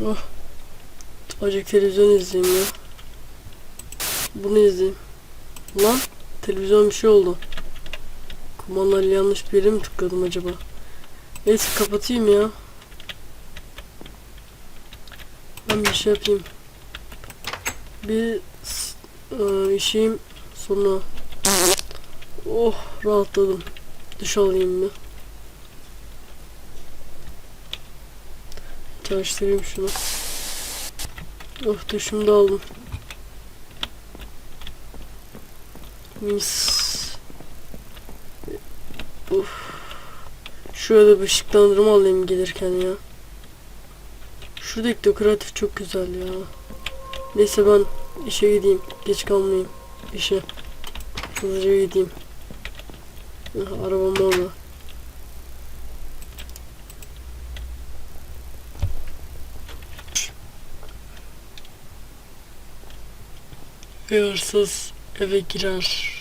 Oh. Acık televizyon izleyeyim ya. Bunu izleyeyim. Lan televizyon bir şey oldu. Kumandayla yanlış bir yere mi tıkladım acaba? Neyse kapatayım ya. Ben bir şey yapayım. Bir ıı, işeyim sonra. Oh rahatladım. Duş alayım bir. Çalıştırayım şunu. Oh duşumu da aldım. Mis. Uf. Şöyle bir ışıklandırma alayım gelirken ya. Şuradaki dekoratif çok güzel ya. Neyse ben işe gideyim. Geç kalmayayım. İşe. Hızlıca gideyim. Arabam orada. Ve hırsız eve girer.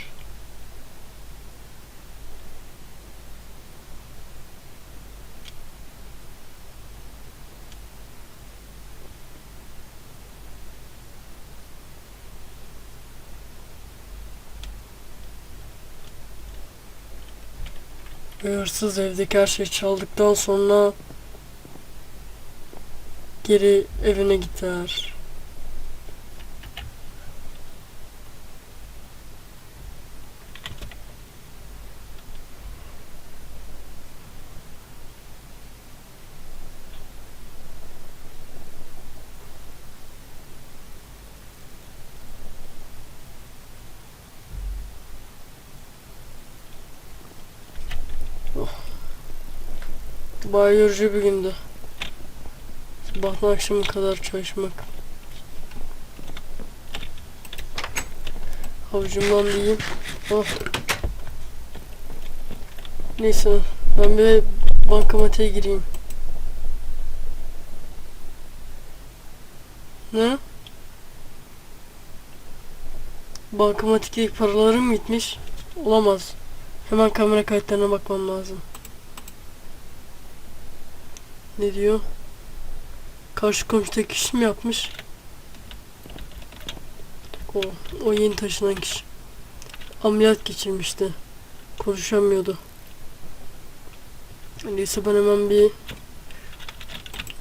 Hırsız evdeki her şeyi çaldıktan sonra geri evine gider. Bayağı yorucu bir gündü. Sabahtan akşama kadar çalışmak. Havucumdan bir yiyeyim. Oh. Neyse ben bir bankamatiğe gireyim. Ne? Bankamatikteki paralarım gitmiş. Olamaz. Hemen kamera kayıtlarına bakmam lazım. Ne diyor? Karşı komşudaki kişi mi yapmış? O, o yeni taşınan kişi. Ameliyat geçirmişti. Konuşamıyordu. Neyse ben hemen bir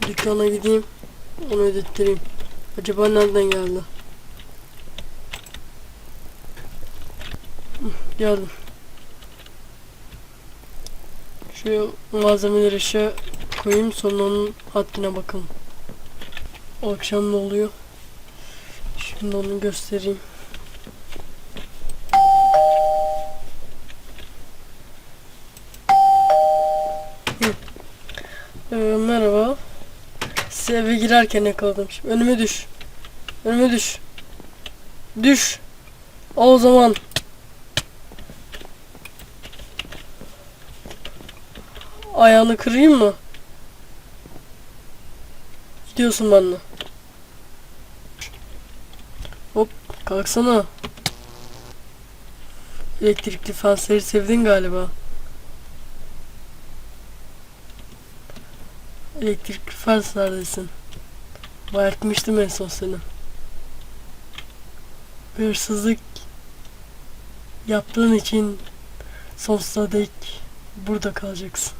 dükkana gideyim. Onu ödettireyim. Acaba nereden geldi? Geldim. Şu malzemeleri aşağı koyayım sonra onun haddine bakalım. O akşam ne oluyor? Şimdi onu göstereyim. Ee, merhaba. Size eve girerken yakaladım. Şimdi önüme düş. Önüme düş. Düş. O zaman. Ayağını kırayım mı? Gidiyorsun benimle. Hop kalksana. Elektrikli fensleri sevdin galiba. Elektrikli fens neredesin? Bayartmıştım en son seni. Bir hırsızlık yaptığın için sonsuza dek burada kalacaksın.